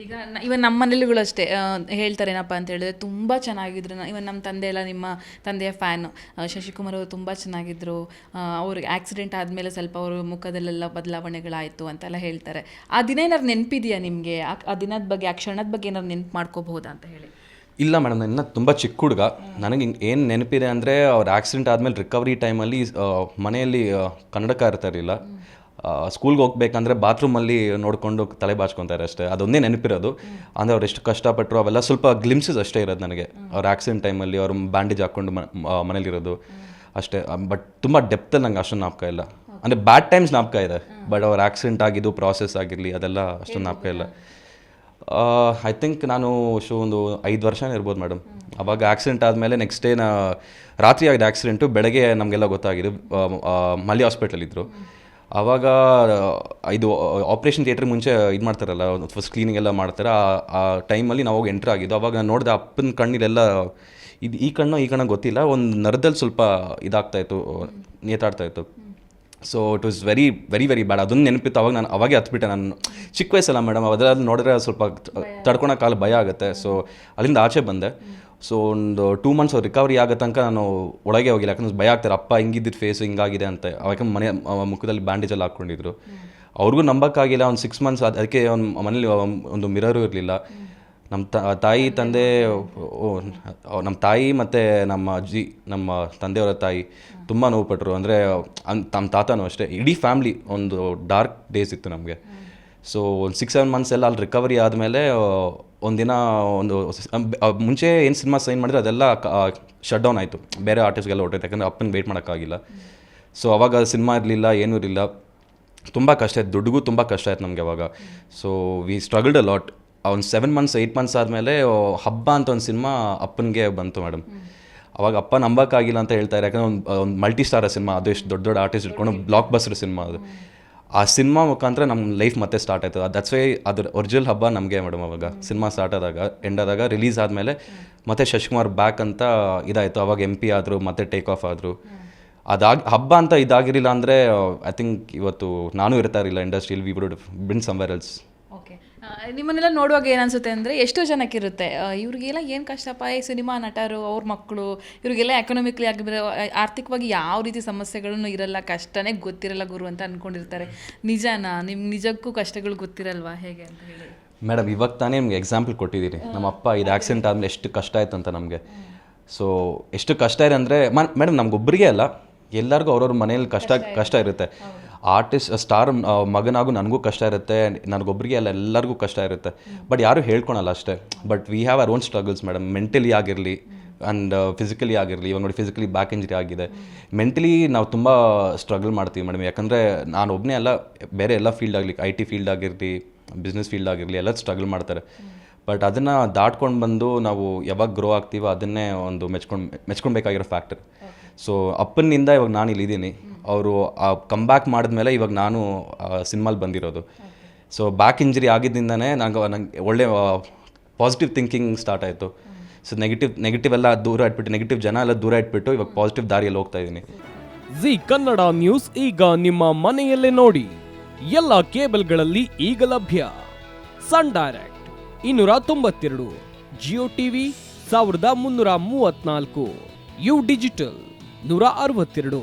ಈಗ ಇವನ್ ನಮ್ಮ ಮನೇಲಿಗಳು ಅಷ್ಟೇ ಹೇಳ್ತಾರೇನಪ್ಪ ಅಂತ ಹೇಳಿದ್ರೆ ತುಂಬ ಚೆನ್ನಾಗಿದ್ರು. ಇವನ್ ನಮ್ಮ ತಂದೆ ಎಲ್ಲ ನಿಮ್ಮ ತಂದೆಯ ಫ್ಯಾನ್. ಶಶಿಕುಮಾರ್ ಅವರು ತುಂಬ ಚೆನ್ನಾಗಿದ್ರು. ಅವ್ರಿಗೆ ಆಕ್ಸಿಡೆಂಟ್ ಆದಮೇಲೆ ಸ್ವಲ್ಪ ಅವರು ಮುಖದಲ್ಲೆಲ್ಲ ಬದಲಾವಣೆಗಳಾಯಿತು ಅಂತೆಲ್ಲ ಹೇಳ್ತಾರೆ. ಆ ದಿನ ಏನಾದ್ರು ನೆನಪಿದೆಯಾ ನಿಮಗೆ? ಆ ದಿನದ ಬಗ್ಗೆ, ಆ ಕ್ಷಣದ ಬಗ್ಗೆ ಏನಾದ್ರು ನೆನ್ಪು ಮಾಡ್ಕೋಬಹುದಾ ಅಂತ ಹೇಳಿ. ಇಲ್ಲ ಮೇಡಮ್ ನನ್ನ ತುಂಬ ಚಿಕ್ಕ ಹುಡುಗ. ನನಗೆ ಏನು ನೆನಪಿದೆ ಅಂದರೆ ಅವ್ರ ಆಕ್ಸಿಡೆಂಟ್ ಆದಮೇಲೆ ರಿಕವರಿ ಟೈಮಲ್ಲಿ ಮನೆಯಲ್ಲಿ ಕನ್ನಡಕ ಇರ್ತಾ ಇರಲಿಲ್ಲ. ಸ್ಕೂಲ್ಗೆ ಹೋಗ್ಬೇಕಂದ್ರೆ ಬಾತ್ರೂಮಲ್ಲಿ ನೋಡಿಕೊಂಡು ತಲೆ ಬಾಚ್ಕೊತಾರೆ ಅಷ್ಟೇ. ಅದೊಂದೇ ನೆನಪಿರೋದು. ಅಂದರೆ ಅವ್ರು ಎಷ್ಟು ಕಷ್ಟಪಟ್ಟರು ಅವೆಲ್ಲ ಸ್ವಲ್ಪ ಗ್ಲಿಮ್ಸಸ್ ಅಷ್ಟೇ ಇರೋದು ನನಗೆ. ಅವ್ರ ಆಕ್ಸಿಡೆಂಟ್ ಟೈಮಲ್ಲಿ ಅವ್ರು ಬ್ಯಾಂಡೇಜ್ ಹಾಕ್ಕೊಂಡು ಮನೇಲಿರೋದು. ಅಷ್ಟೇ. ಬಟ್ ತುಂಬ ಡೆಪ್ತಲ್ಲಿ ನಂಗೆ ಅಷ್ಟೊಂದು ನಾಪಕ ಇಲ್ಲ. ಅಂದರೆ ಬ್ಯಾಡ್ ಟೈಮ್ಸ್ ಜ್ಞಾಪಕ ಇದೆ. ಬಟ್ ಅವ್ರ ಆಕ್ಸಿಡೆಂಟ್ ಆಗಿದ್ದು ಪ್ರಾಸೆಸ್ ಆಗಿರಲಿ, ಅದೆಲ್ಲ ಅಷ್ಟೊಂದು ನಾಪಕ ಇಲ್ಲ. ಐ ಥಿಂಕ್ ನಾನು ಶೋ, ಒಂದು ಐದು ವರ್ಷ ಇರ್ಬೋದು ಮೇಡಮ್ ಅವಾಗ ಆಕ್ಸಿಡೆಂಟ್ ಆದಮೇಲೆ ನೆಕ್ಸ್ಟ್ ಡೇ ನಾ, ರಾತ್ರಿ ಆಗಿದೆ ಆಕ್ಸಿಡೆಂಟು ಬೆಳಗ್ಗೆ ನಮಗೆಲ್ಲ ಗೊತ್ತಾಗಿದೆ ಮಲ್ಲಿ ಇದ್ದರು ಆವಾಗ ಇದು ಆಪ್ರೇಷನ್ ಥಿಯೇಟ್ರ್ ಮುಂಚೆ ಇದು ಮಾಡ್ತಾರಲ್ಲ ಫಸ್ಟ್ ಕ್ಲೀನಿಂಗ್ ಎಲ್ಲ ಮಾಡ್ತಾರೆ, ಆ- ಟೈಮಲ್ಲಿ ನಾವು ಎಂಟರ್ ಆಗಿದ್ದು, ಅವಾಗ ನಾನು ನೋಡಿದೆ ಅಪ್ಪನ ಕಣ್ಣಿಲೆಲ್ಲ ಇದು ಈ ಕಣ್ಣು ಈ ಕಣ್ಣು ಗೊತ್ತಿಲ್ಲ, ಒಂದು ನರದಲ್ಲಿ ಸ್ವಲ್ಪ ಇದಾಗ್ತಾಯಿತ್ತು ನೇತಾಡ್ತಾಯಿತ್ತು so it was very very very bad ಅದೊಂದು ನೆನಪಿತ್ತು. ಅವಾಗ ನಾನು ಅವಾಗೇ ಹತ್ಬಿಟ್ಟೆ ನಾನು. ಚಿಕ್ಕ ವಯಸ್ಸಲ್ಲ ಮೇಡಮ್ ಅದರಲ್ಲಿ ನೋಡಿದ್ರೆ ಸ್ವಲ್ಪ ತಡ್ಕೊಳಕ್ಕಾಗಲ್ಲ ಭಯ ಆಗುತ್ತೆ. ಸೊ ಅಲ್ಲಿಂದ ಆಚೆ ಬಂದೆ. ಸೊ ಒಂದು ಟೂ ಮಂತ್ಸ್ ರಿಕವರಿ ಆಗೋ ತನಕ ನಾನು ಒಳಗೆ ಹೋಗಿಲ್ಲ. ಯಾಕಂದ್ರೆ ಭಯ ಆಗ್ತಾರೆ ಅಪ್ಪ ಹಿಂಗಿದ್ದಿದ್ದು ಫೇಸ್ ಹಿಂಗಾಗಿದೆ ಅಂತ. ಅವಾಗ ಮನೆ ಮುಖದಲ್ಲಿ ಬ್ಯಾಂಡೇಜ್ ಎಲ್ಲ ಹಾಕ್ಕೊಂಡಿದ್ರು. ಅವ್ರಿಗೂ ನಂಬಕ್ಕಾಗಿಲ್ಲ. ಒಂದು ಸಿಕ್ಸ್ ಮಂತ್ಸ್ ಅದಕ್ಕೆ ಒಂದು ಮನೇಲಿ ಒಂದು ಮಿರರು ಇರಲಿಲ್ಲ. ನಮ್ಮ ತಾಯಿ ತಂದೆ ನಮ್ಮ ತಾಯಿ ಮತ್ತು ನಮ್ಮ ಅಜ್ಜಿ, ನಮ್ಮ ತಂದೆಯವರ ತಾಯಿ ತುಂಬ ನೋವುಪಟ್ಟರು ಅಂದರೆ ತಮ್ಮ ತಾತನೂ ಅಷ್ಟೇ. ಇಡೀ ಫ್ಯಾಮ್ಲಿ ಒಂದು ಡಾರ್ಕ್ ಡೇಸ್ ಇತ್ತು ನಮಗೆ. ಸೊ, ಒಂದು ಸಿಕ್ಸ್ ಸೆವೆನ್ ಮಂತ್ಸ್ ಎಲ್ಲ ಅಲ್ಲಿ ರಿಕವರಿ ಆದಮೇಲೆ ಒಂದಿನ ಒಂದು ಮುಂಚೆ ಏನು ಸಿನಿಮಾ ಸೈನ್ ಮಾಡಿದ್ರೆ ಅದೆಲ್ಲ ಶಟ್ ಡೌನ್ ಆಯಿತು. ಬೇರೆ ಆರ್ಟಿಸ್ಟ್ಗೆಲ್ಲ ಹೊಟ್ಟೆ ಯಾಕಂದರೆ ಅಪ್ಪನ ವೆಯ್ಟ್ ಮಾಡೋಕ್ಕಾಗಿಲ್ಲ. ಸೊ, ಅವಾಗ ಸಿನಿಮಾ ಇರಲಿಲ್ಲ, ಏನೂ ಇರಲಿಲ್ಲ. ತುಂಬ ಕಷ್ಟ ಆಯ್ತು. ದುಡ್ಡಿಗೂ ತುಂಬ ಕಷ್ಟ ಆಯ್ತು ನಮಗೆ ಅವಾಗ. So we struggled a lot ಒಂದು ಸೆವೆನ್ ಮಂತ್ಸ್ ಏಯ್ಟ್ ಮಂತ್ಸ್ ಆದಮೇಲೆ ಹಬ್ಬ ಅಂತ ಒಂದು ಸಿನಿಮಾ ಅಪ್ಪನಿಗೆ ಬಂತು ಮೇಡಮ್. ಅವಾಗ ಅಪ್ಪ ನಂಬಕ್ಕಾಗಿಲ್ಲ ಅಂತ ಹೇಳ್ತಾರೆ ಯಾಕಂದ್ರೆ ಒಂದು ಒಂದು ಮಲ್ಟಿ ಸ್ಟಾರ ಸಿನಿಮಾ ಅದು ಎಷ್ಟು ದೊಡ್ಡ ದೊಡ್ಡ ಆರ್ಟಿಸ್ಟ್ ಇಟ್ಕೊಂಡು ಬ್ಲಾಕ್ ಬಸ್ಟರ್ ಸಿನಿಮಾ ಅದು. ಆ ಸಿನಿಮಾ ಮುಖಾಂತರ ನಮ್ಮ ಲೈಫ್ ಮತ್ತೆ ಸ್ಟಾರ್ಟ್ ಆಯಿತು. ದಟ್ಸ್ ವೈ ಅದ್ರ ಒರಿಜಿನಲ್ ಹಬ್ಬ ನಮಗೆ ಮೇಡಮ್ ಅವಾಗ. ಸಿನಿಮಾ ಸ್ಟಾರ್ಟ್ ಆದಾಗ ಎಂಡ್ ಆದಾಗ ರಿಲೀಸ್ ಆದಮೇಲೆ ಮತ್ತೆ ಶಶಿಕುಮಾರ್ ಬ್ಯಾಕ್ ಅಂತ ಇದಾಯಿತು. ಅವಾಗ ಎಂ ಪಿ ಆದರು ಮತ್ತೆ ಟೇಕ್ ಆಫ್ ಆದರು. ಅದಾಗಿ ಹಬ್ಬ ಅಂತ ಇದಾಗಿರಲಿಲ್ಲ ಅಂದರೆ ಐ ಥಿಂಕ್ ಇವತ್ತು ನಾನು ಇರ್ತಾ ಇರಲಿಲ್ಲ. ಇಂಡಸ್ಟ್ರಿಯಲ್ಲಿ we would been somewhere else okay ನಿಮ್ಮನ್ನೆಲ್ಲ ನೋಡುವಾಗ ಏನನ್ಸುತ್ತೆ ಅನ್ಸುತ್ತೆ ಅಂದರೆ ಎಷ್ಟೋ ಜನಕ್ಕಿರುತ್ತೆ. ಇವರಿಗೆಲ್ಲ ಇವ್ರಿಗೆಲ್ಲ ಏನು ಕಷ್ಟಪ್ಪ ಈ ಸಿನಿಮಾ ನಟರು ಅವ್ರ ಮಕ್ಕಳು ಇವರಿಗೆಲ್ಲ ಎಕನಾಮಿಕ್ಲಿ ಆಗಿದ್ರೆ ಆರ್ಥಿಕವಾಗಿ ಯಾವ ರೀತಿ ಸಮಸ್ಯೆಗಳನ್ನು ಇರಲ್ಲ ಕಷ್ಟನೇ ಗೊತ್ತಿರಲ್ಲ ಗುರು ಅಂತ ಅಂದ್ಕೊಂಡಿರ್ತಾರೆ ನಿಜನಾ? ನಿಮ್ಗೆ ನಿಜಕ್ಕೂ ಕಷ್ಟಗಳು ಗೊತ್ತಿರಲ್ವಾ? ಹೇಗೆ ಅಂತ ಹೇಳಿ. ಮೇಡಮ್ ಇವಾಗ ತಾನೇ ನಿಮ್ಗೆ ಎಕ್ಸಾಂಪಲ್ ಕೊಟ್ಟಿದ್ದೀನಿ. ನಮ್ಮ ಅಪ್ಪ ಇದು ಆಕ್ಸಿಡೆಂಟ್ ಆದಮೇಲೆ ಎಷ್ಟು ಕಷ್ಟ ಆಯ್ತು ಅಂತ ನಮಗೆ. ಸೊ ಎಷ್ಟು ಕಷ್ಟ ಇದೆ ಅಂದರೆ ಮೇಡಮ್ ನಮ್ಗೊಬ್ಬರಿಗೆ ಅಲ್ಲ ಎಲ್ಲರಿಗೂ ಅವ್ರವ್ರ ಮನೇಲಿ ಕಷ್ಟ ಕಷ್ಟ ಇರುತ್ತೆ. ಆರ್ಟಿಸ್ಟ್ ಸ್ಟಾರ್ ಮಗನಾಗೂ ನನಗೂ ಕಷ್ಟ ಇರುತ್ತೆ ನನಗೊಬ್ಬರಿಗೆ ಅಲ್ಲ ಎಲ್ಲರಿಗೂ ಕಷ್ಟ ಇರುತ್ತೆ. ಬಟ್ ಯಾರೂ ಹೇಳ್ಕೊಳಲ್ಲ ಅಷ್ಟೇ. But we have our own struggles madam mentally ಆಗಿರಲಿ ಆ್ಯಂಡ್ ಫಿಸಿಕಲಿ ಆಗಿರಲಿ ಇವಾಗ ನೋಡಿ ಫಿಸಿಕಲಿ ಬ್ಯಾಕ್ ಇಂಜರಿ ಆಗಿದೆ. ಮೆಂಟಲಿ ನಾವು ತುಂಬ ಸ್ಟ್ರಗಲ್ ಮಾಡ್ತೀವಿ ಮೇಡಮ್ ಯಾಕಂದರೆ ನಾನು ಒಬ್ಬನೇ ಅಲ್ಲ ಬೇರೆ ಎಲ್ಲ ಫೀಲ್ಡ್ ಆಗಲಿ ಐ ಟಿ ಫೀಲ್ಡ್ ಆಗಿರಲಿ ಬಿಸ್ನೆಸ್ ಫೀಲ್ಡ್ ಆಗಿರಲಿ ಎಲ್ಲ ಸ್ಟ್ರಗಲ್ ಮಾಡ್ತಾರೆ. ಬಟ್ ಅದನ್ನು ದಾಟ್ಕೊಂಡು ಬಂದು ನಾವು ಯಾವಾಗ ಗ್ರೋ ಆಗ್ತೀವೋ ಅದನ್ನೇ ಒಂದು ಮೆಚ್ಕೊಂಡು ಮೆಚ್ಕೊಳ್ಬೇಕಾಗಿರೋ ಫ್ಯಾಕ್ಟರ್ ಸೊ ಅಪ್ಪನಿಂದ ಇವಾಗ ನಾನು ಇಲ್ಲಿದ್ದೀನಿ ಅವರು ಕಮ್ ಬ್ಯಾಕ್ ಮಾಡಿದ್ಮೇಲೆ ಇವಾಗ ನಾನು ಸಿನಿಮಾಲಿ ಬಂದಿರೋದು. ಸೊ ಬ್ಯಾಕ್ ಇಂಜರಿ ಆಗಿದ್ದಿಂದನೇ ನಂಗೆ ನಂಗೆ ಒಳ್ಳೆ ಪಾಸಿಟಿವ್ ಥಿಂಕಿಂಗ್ ಸ್ಟಾರ್ಟ್ ಆಯಿತು. ಸೊ ನೆಗೆಟಿವ್ ನೆಗೆಟಿವ್ ಎಲ್ಲ ದೂರ ಇಟ್ಬಿಟ್ಟು ನೆಗೆಟಿವ್ ಜನ ಎಲ್ಲ ದೂರ ಇಟ್ಬಿಟ್ಟು ಇವಾಗ ಪಾಸಿಟಿವ್ ದಾರಿಯಲ್ಲಿ ಹೋಗ್ತಾ ಇದ್ದೀನಿ ಜಿ ಕನ್ನಡ ನ್ಯೂಸ್ ಈಗ ನಿಮ್ಮ ಮನೆಯಲ್ಲೇ ನೋಡಿ. ಎಲ್ಲ ಕೇಬಲ್ಗಳಲ್ಲಿ ಈಗ ಲಭ್ಯ. ಸನ್ ಡೈರೆಕ್ಟ್ ಇನ್ನೂರ ತೊಂಬತ್ತೆರಡು, ಜಿಯೋ ಟಿವಿ ಸಾವಿರದ ಮುನ್ನೂರ ಮೂವತ್ನಾಲ್ಕು ಯು ಡಿಜಿಟಲ್ ನೂರ ಅರವತ್ತೆರಡು.